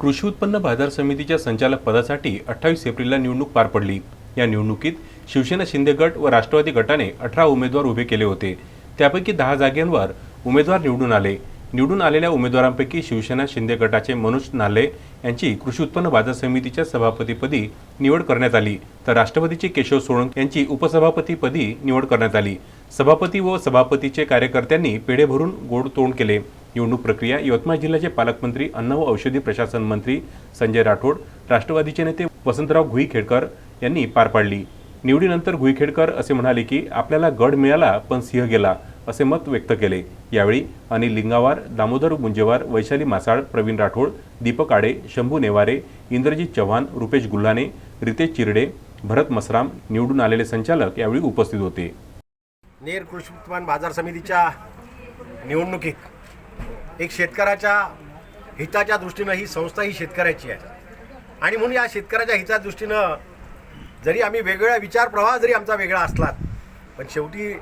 कृषी उत्पन्न बाजार समितीच्या संचालक पदासाठी अठ्ठावीस एप्रिलला निवडणूक पार पडली. या निवडणुकीत शिवसेना शिंदे गट व राष्ट्रवादी गटाने अठरा उमेदवार उभे केले होते. त्यापैकी दहा जागांवर उमेदवार निवडून आले. निवडून आलेल्या उमेदवारांपैकी शिवसेना शिंदे गटाचे मनोज नाले यांची कृषी उत्पन्न बाजार समितीच्या सभापतीपदी निवड करण्यात आली. तर राष्ट्रवादीचे केशव सोळंक यांची उपसभापतीपदी निवड करण्यात आली. सभापती व सभापतीचे कार्यकर्त्यांनी पेढे भरून गोड तोंड केले. निवडणूक प्रक्रिया. यवतमाळ जिल्ह्याचे पालकमंत्री अन्न व औषधी प्रशासन मंत्री संजय राठोड राष्ट्रवादीचे नेते वसंतराव घुईखेडकर यांनी पार पाडली. निवडीनंतर घुईखेडकर असे म्हणाले की आपल्याला गड मिळाला पण सिंह गेला असे मत व्यक्त केले. यावेळी अनिल लिंगावार दामोदर मुंजेवार वैशाली मासाळ प्रवीण राठोड दीपक आडे शंभू नेवारे इंद्रजित चव्हाण रुपेश गुल्हाने रितेश चिरडे भरत मसराम निवडून आलेले संचालक यावेळी उपस्थित होते. नेर कृषी उत्पन्न बाजार समितीच्या निवडणुकीत एक शेतकऱ्याच्या हिताच्या दृष्टीनं ही संस्था ही शेतकऱ्याची आहे. आणि म्हणून या शेतकऱ्याच्या हिताच्या दृष्टीनं जरी आम्ही वेगवेगळ्या विचार प्रवाह जरी आमचा वेगळा असला पण शेवटी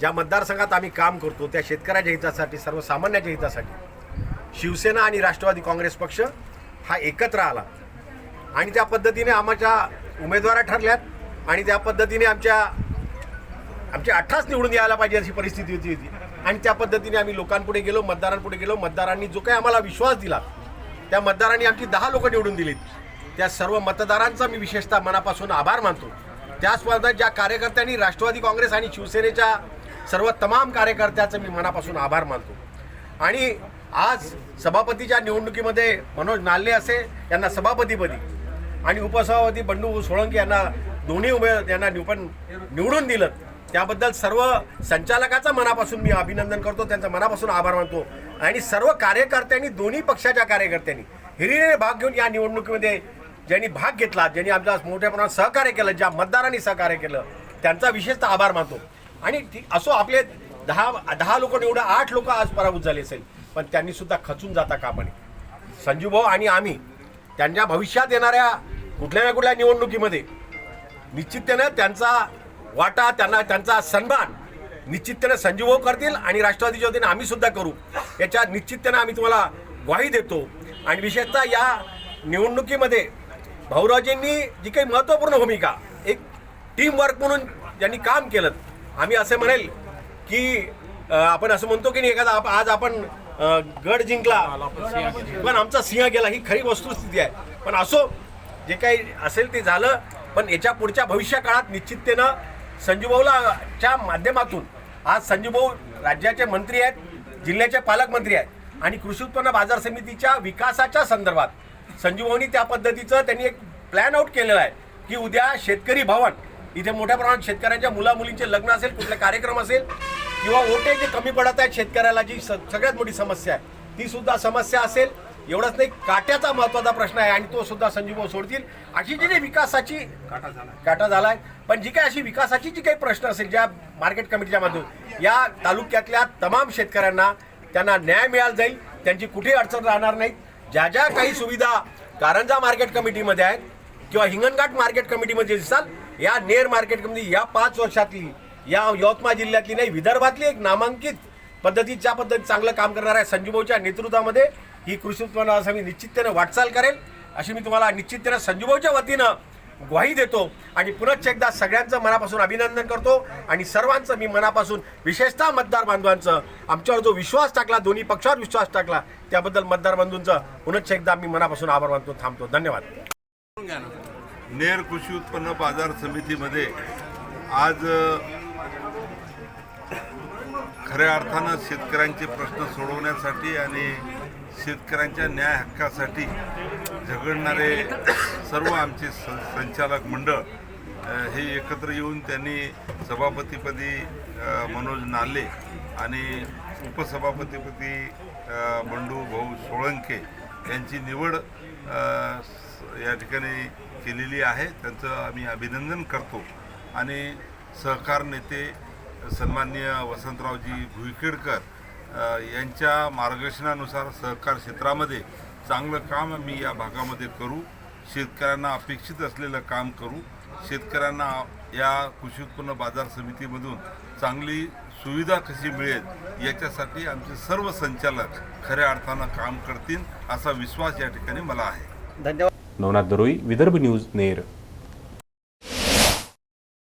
ज्या मतदारसंघात आम्ही काम करतो त्या शेतकऱ्याच्या हितासाठी सर्वसामान्याच्या हितासाठी शिवसेना आणि राष्ट्रवादी काँग्रेस पक्ष हा एकत्र आला. आणि त्या पद्धतीने आमच्या उमेदवारा ठरल्यात आणि त्या पद्धतीने आमच्या आमचे अठ्ठास निवडून यायला पाहिजे अशी परिस्थिती होती होती. आणि त्या पद्धतीने आम्ही लोकांपुढे गेलो मतदारांपुढे गेलो. मतदारांनी जो काही आम्हाला विश्वास दिला त्या मतदारांनी आमची दहा लोकं निवडून दिलीत. त्या सर्व मतदारांचा मी विशेषतः मनापासून आभार मानतो. त्या त्याचबरोबर ज्या कार्यकर्त्यांनी राष्ट्रवादी काँग्रेस आणि शिवसेनेच्या सर्व तमाम कार्यकर्त्याचं मी मनापासून आभार मानतो. आणि आज सभापतीच्या निवडणुकीमध्ये मनोज नाल्ले असे यांना सभापतीपदी आणि उपसभापती बंडू सोळंकी यांना दोन्ही उमेद यांना निव- पण निवडून दिलं. त्याबद्दल सर्व संचालकाचं मनापासून मी अभिनंदन करतो त्यांचा मनापासून आभार मानतो. आणि सर्व कार्यकर्त्यांनी दोन्ही पक्षाच्या कार्यकर्त्यांनी हिरिरीने भाग घेऊन या निवडणुकीमध्ये ज्यांनी भाग घेतला ज्यांनी आमच्या मोठ्या प्रमाणात सहकार्य केलं ज्या मतदारांनी सहकार्य केलं त्यांचा विशेषतः आभार मानतो. आणि असो आपले दहा दहा लोक निवडा आठ लोक आज पराभूत झाले असेल पण त्यांनी सुद्धा खचून जाता कामाने संजू भाऊ आणि आम्ही त्यांच्या भविष्यात येणाऱ्या कुठल्या ना कुठल्या निवडणुकीमध्ये निश्चिततेनं त्यांचा वाटा त्यांना त्यांचा सन्मान. निश्चिततेनं संजीव भाऊ करतील आणि राष्ट्रवादीच्या वतीने आम्ही सुद्धा करू. याच्या निश्चिततेनं आम्ही तुम्हाला ग्वाही देतो. आणि विशेषतः या निवडणुकीमध्ये भाऊराजेंनी जी काही महत्त्वपूर्ण भूमिका एक टीमवर्क म्हणून ज्यांनी काम केलं आम्ही असे म्हणेल की आपण असं म्हणतो की नाही एखादा आज आपण गड जिंकला पण आमचा सिंह गेला ही खरी वस्तुस्थिती आहे. पण असो जे काही असेल ते झालं पण याच्या पुढच्या भविष्य काळात निश्चिततेनं संजूभाऊला च्या माध्यमातून. आज संजूभाऊ राज्याचे मंत्री आहेत जिल्ह्याचे पालकमंत्री आहेत आणि कृषी उत्पन्न बाजार समितीच्या विकासाच्या संदर्भात संजूभाऊनी त्या पद्धतीचं त्यांनी एक प्लॅन आउट केलेला आहे की उद्या शेतकरी भवन इथे मोठ्या प्रमाणात शेतकऱ्यांच्या मुलामुलींचे लग्न असेल कुठले कार्यक्रम असेल किंवा ओटे जे कमी पडत आहेत शेतकऱ्याला जी सगळ्यात मोठी समस्या आहे ती सुद्धा समस्या असेल. एवढंच नाही काट्याचा महत्त्वाचा प्रश्न आहे आणि तो सुद्धा संजीव सोडतील. अशी जी विकासाची काटा झालाय. पण जी काही अशी विकासाची जी काही प्रश्न असेल ज्या मार्केट कमिटीच्या माध्यमातून या तालुक्यातल्या तमाम शेतकऱ्यांना त्यांना न्याय मिळाला जाईल त्यांची कुठे अडचण राहणार नाही ज्या ज्या काही सुविधा कारंजा मार्केट कमिटीमध्ये आहेत किंवा हिंगणघाट मार्केट कमिटीमध्ये दिसाल या नेर मार्केट कमिटी या पाच वर्षातली या यवतमाळ जिल्ह्यातली नाही विदर्भातली एक नामांकित पद्धतीत ज्या पद्धतीत चांगलं काम करणार आहे संजूभाऊच्या नेतृत्वामध्ये ही कृषी उत्पन्न बाजार समिती निश्चिततेनं वाटचाल करेल. अशी मी तुम्हाला निश्चिततेनं संजूभाऊच्या वतीनं ग्वाही देतो आणि पुनश्च एकदा सगळ्यांचं मनापासून अभिनंदन करतो आणि सर्वांचं मी मनापासून विशेषतः मतदार बांधवांचं आमच्यावर जो विश्वास टाकला दोन्ही पक्षावर विश्वास टाकला त्याबद्दल मतदार बंधूंचं पुनश्च एकदा मी मनापासून आभार मानतो थांबतो धन्यवाद. नेर कृषी उत्पन्न बाजार समितीमध्ये आज खऱ्या अर्थानं शेतकऱ्यांचे प्रश्न सोडवण्यासाठी आणि शेतकऱ्यांच्या न्याय हक्कासाठी झगडणारे सर्व आमचे संचालक मंडळ हे एकत्र येऊन त्यांनी सभापतीपदी मनोज नाले आणि उपसभापतीपदी बंडू भाऊ सोळंके यांची निवड या ठिकाणी केलेली आहे. त्यांचं आम्ही अभिनंदन करतो. आणि सहकार नेते सन्माननीय वसंतरावजी भुईकेडकर यांच्या मार्गदर्शनानुसार सहकार क्षेत्रामध्ये चांगलं काम आम्ही या भागामध्ये करू शेतकऱ्यांना अपेक्षित असलेलं काम करू शेतकऱ्यांना या कृषी उत्पन्न बाजार समितीमधून चांगली सुविधा कशी मिळेल याच्यासाठी आमचे सर्व संचालक खऱ्या अर्थानं काम करतील असा विश्वास या ठिकाणी मला आहे. धन्यवाद. नवनाथ दरोई विदर्भ न्यूज नेर.